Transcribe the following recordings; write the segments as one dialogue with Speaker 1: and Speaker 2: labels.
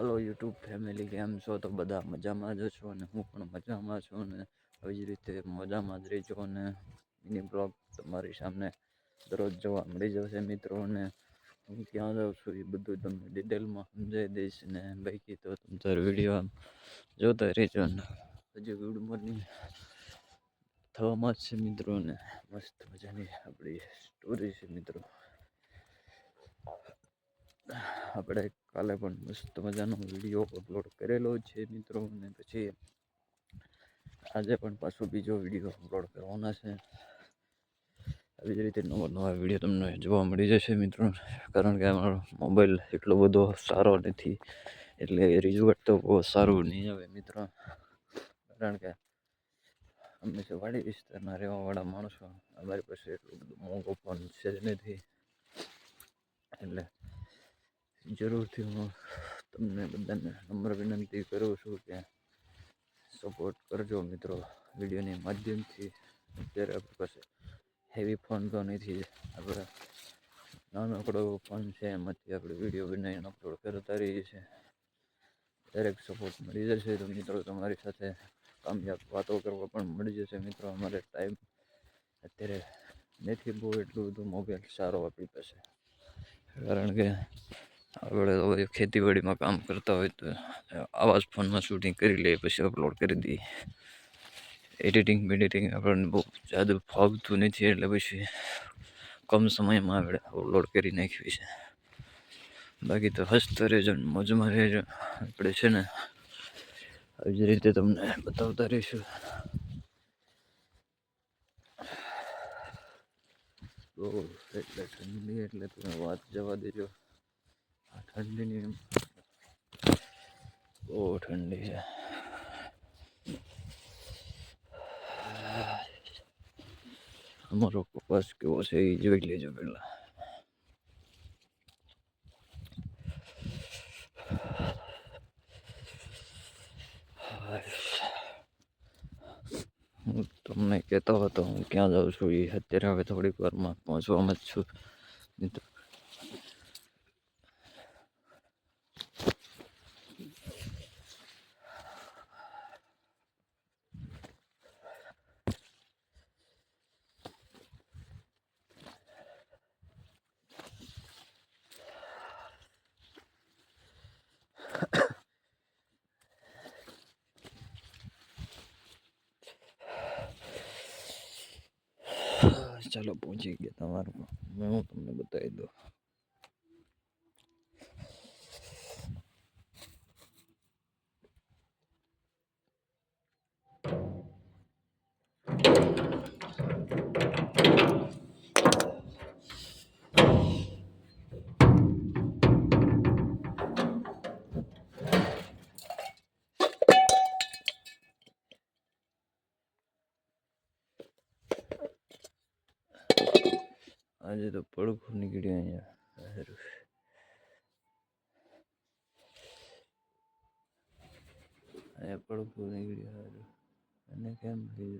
Speaker 1: Hello YouTube family, કેમ છો? તો બધા મજામાં જ છો અને હું પણ મજામાં છું અને આવી જ રીતે મજામાં જ રહીજો અને મિની બ્લોગ તમારી સામે દરરોજ જોવા મળી જશે મિત્રોને હું ક્યાં જાઉં છું એ બધું તમને ડિટેલમાં સમજાવી દઈશ ને? બાકી તો તમે તારો વીડિયો આમ જોતા રહેજો ને? હજી ગુડ મોર્નિંગ થવામાં જ છે મિત્રોને મસ્ત મજાની આપણી સ્ટોરી છે મિત્રો. આપણે કાલે પણ મસ્ત મજાનો વીડિયો અપલોડ કરેલો છે મિત્રો, અને પછી આજે પણ પાછો બીજો વીડિયો અપલોડ કરવાના છે. આવી જ રીતે નવા નવા વીડિયો તમને જોવા મળી જશે મિત્રો, કારણ કે અમારો મોબાઈલ એટલો બધો સારો નથી, એટલે રિઝલ્ટ તો બહુ સારું નહીં આવે મિત્રો, કારણ કે અમે જે વાડી વિસ્તારના રહેવાવાળા માણસો, અમારી પાસે એટલું બધું મોંઘો ફોન છે જ નથી, એટલે જરૂરથી હું તમને બધાને નમ્ર વિનંતી કરું છું કે સપોર્ટ કરજો મિત્રો. વિડીયોની માધ્યમથી અત્યારે આપણી પાસે હેવી ફોન તો નથી. આપણે નાનકડો ફોન છે, એમાંથી આપણે વીડિયો બનાવીને અપલોડ કરતા રહીએ છીએ. દરેક સપોર્ટ મળી જશે. તો મિત્રો તમારી સાથે કામયાબ વાતો કરવા પણ મળી જશે. મિત્રો, અમારે ટાઈમ અત્યારે નથી બહુ એટલું બધું મોબાઈલ સારો આપણી પાસે. કારણ કે આપણે ખેતીવાડીમાં કામ કરતા હોય તો આવા જ ફોનમાં શૂટિંગ કરી લઈએ, પછી અપલોડ કરી દઈએ. એડિટિંગ બેડિટિંગ આપણને બહુ જાદુ ફાવતું નથી, એટલે પછી કમ સમયમાં આપણે અપલોડ કરી નાખ્યું છે બાકી તો હસતા રહેજો મોજમાં રહેજો. આપણે છે ને આવી જ રીતે તમને બતાવતા રહીશું. બહુ એટલે ઠંડી, એટલે તમે વાત જવા દેજો. ઠંડીની બહુ ઠંડી છે. અમારો કપાસ કેવો છે એ જોઈ લેજો પહેલા. હું તમને કહેતો હતો, હું ક્યાં જાઉં છું એ અત્યારે હવે થોડીક વારમાં પહોંચવામાં જ છું મિત્રો ચાલો પહોંચી ગયા તમારું હું તમને બતાવી દઉં. આજે તો પડખું નીકળ્યું અહીંયા હારું. અહીંયા પડખું નીકળ્યું હારું. અને કેમ થઈ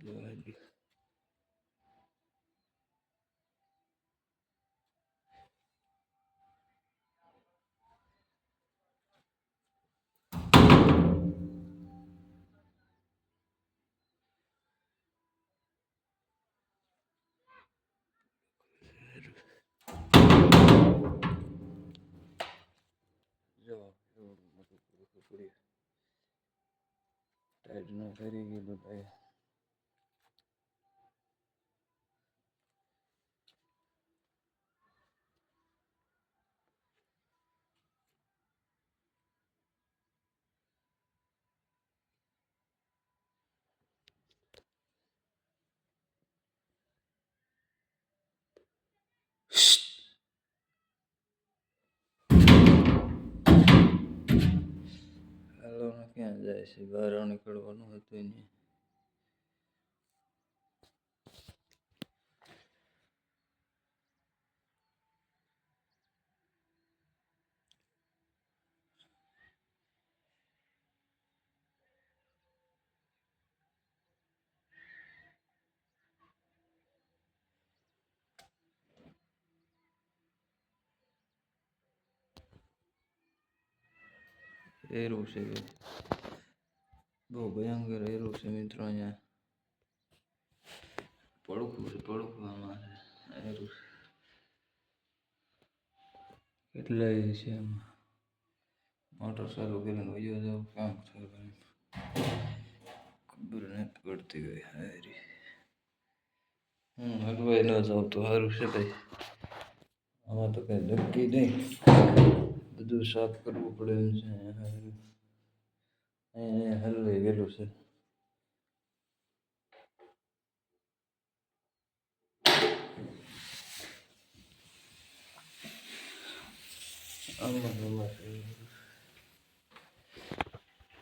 Speaker 1: ગયું જોવા દે. જો એવડું મોટું પડખું પડ્યું ક્યાં જાય છે? બહાર નીકળવાનું હતું ને એરું છે બહુ ભયંકર એરું છે મિત્રો અહીંયા. પડખું છે પડખું અમારે એરું છે. કેટલાય છે એમાં. મોટર ચાલુ કરીને વયો જાવ કામ થાય ખબર ને પડતી ગઈ હારી. હમ હલવાઈ ન જાવ તો સારું છે ભાઈ. આમાં તો કઈ નક્કી નહીં. બધું સાફ કરવું પડે એમ છે. અહીંયા હલવાઈ ગયેલું છે.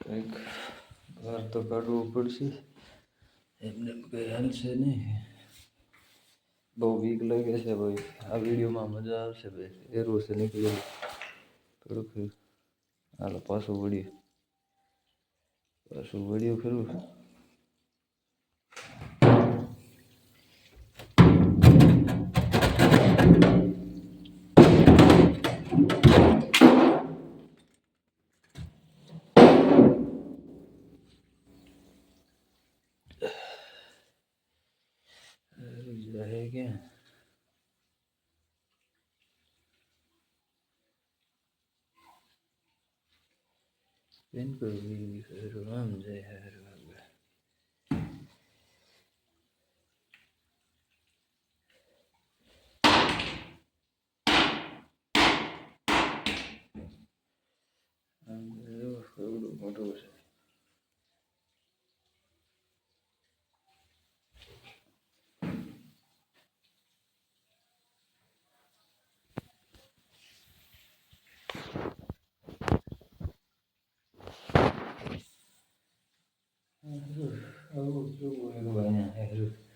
Speaker 1: કંઈક બહાર તો કાઢવું પડશે. એમને એમ કંઈ હાલશે નહીં. બહુ વીક લાગે છે ભાઈ. આ વિડીયોમાં મજા આવશે ભાઈ. એરવું છે નીકળ્યું થોડુંક હાલો પાછું વળ્યું પાછું વળ્યું ખરું. બેન કોઈ હારું આમ જાય હારું આગળ આમ જો કેવડું મોટું છે આવું કેવું એરું અહીંયા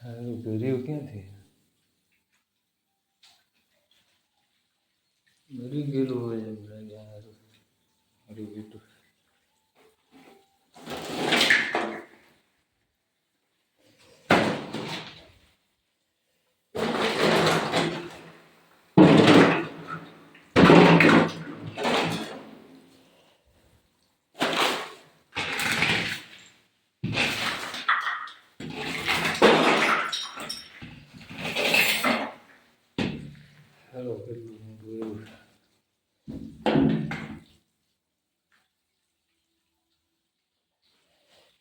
Speaker 1: હારું કર્યું ક્યાંથી મરી ગયેલું હોય એમ લાગે હારું મરી ગયેલું હાલો કેટલું મોટું એવું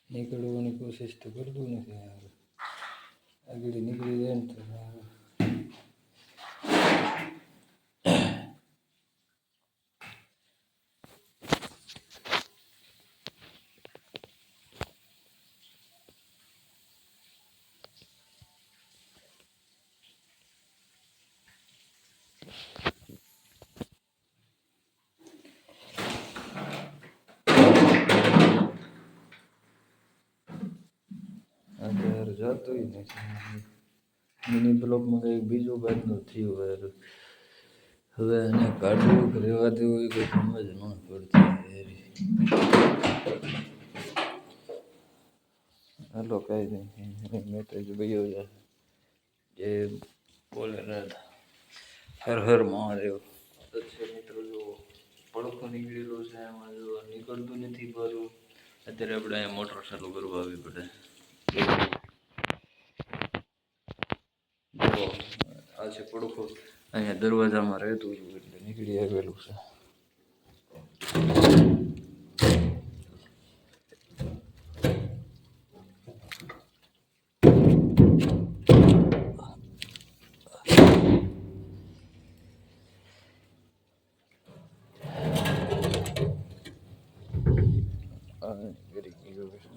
Speaker 1: નીકળવાની કોશિશ તો કરતું નથી યાર આગળ નીકળી જાય ને તો સારું. અત્યારે જતું નથી મિની બ્લોકમાં કંઈક બીજું બાજનું થયું યાર હવે એને કાઢવું કે રહેવા દેવું એ કોઈ સમજ ન પડતી હાલો, કાંઈ નહીં મેં તો ગયો જે બોલે હર હર મહાદેવ. છે મિત્રો, જો પડખો નીકળેલો છે એમાં જો નીકળતું નથી પાછું, અત્યારે આપણે અહીંયા મોટર ચાલુ કરવા આવી પડે જો પડખો. અહીંયા દરવાજામાં રહેતું હતું એટલે નીકળી આવેલું છે.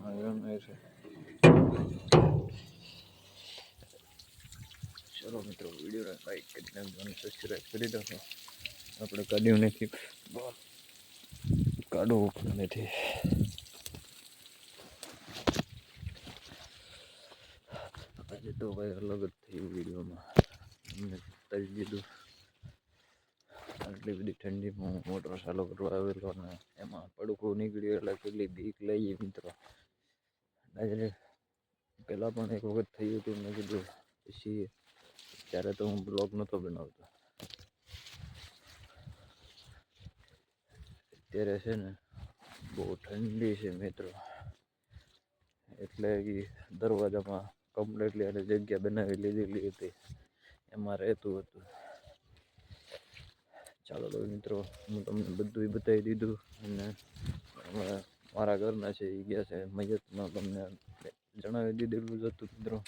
Speaker 1: કૃષ્ણ છે ચલો મિત્રો વિડીયોને લાઈક કરી નાખજો અને સબસ્ક્રાઈબ કરી નાખો આપણે કાઢ્યું નથી. કાઢવું પણ નથી. આજે તો ભાઈ અલગ જ થયું વિડીયોમાં. અમને તળી દીધું. આટલી બધી ઠંડીમાં હું મોટર ચાલુ કરવા આવેલો ને એમાં પડકું નીકળ્યું, એટલે કેટલી બીક લઈએ મિત્રો. આજે પહેલાં પણ એક વખત થયું હતું, મેં કીધું, પછી ત્યારે તો હું બ્લોગ નહોતો બનાવતો. અત્યારે છે ને બહુ ઠંડી છે મિત્રો. એટલે એ દરવાજામાં કમ્પ્લેટલી અને જગ્યા બનાવી લીધેલી હતી. એમાં રહેતું હતું. ચાલો તો મિત્રો, હું તમને બધું બતાવી દીધું અને મારા ઘરના છે એ ગયા છે મૈયતમાં તમને જણાવી દીધેલું જ હતું મિત્રો.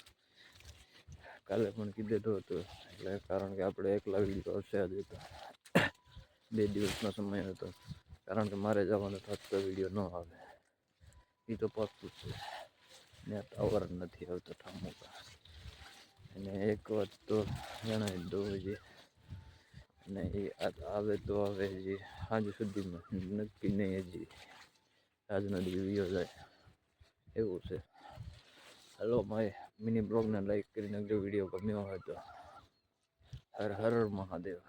Speaker 1: કાલે પણ કીધેલું હતું. એટલે કારણ કે આપણે એકલા વીડિયો આવશે આજે તો. બે દિવસનો સમય હતો. કારણ કે મારે જવાનો થતો વીડિયો ન આવે. એ તો પાકું છે. ને ટાવર નથી આવતો ઠામુકા. અને એક વાત તો જણાવી દઉં જે અને એ આવે તો આવે જે આજ સુધીમાં નક્કી નહીં હજી. આજનો દિવ્યો જાય. એવું છે. હલો ભાઈ. મિની બ્લોગને લાઈક કરીને નાખજો વીડિયો ગમ્યો હોય તો હર હર મહાદેવ.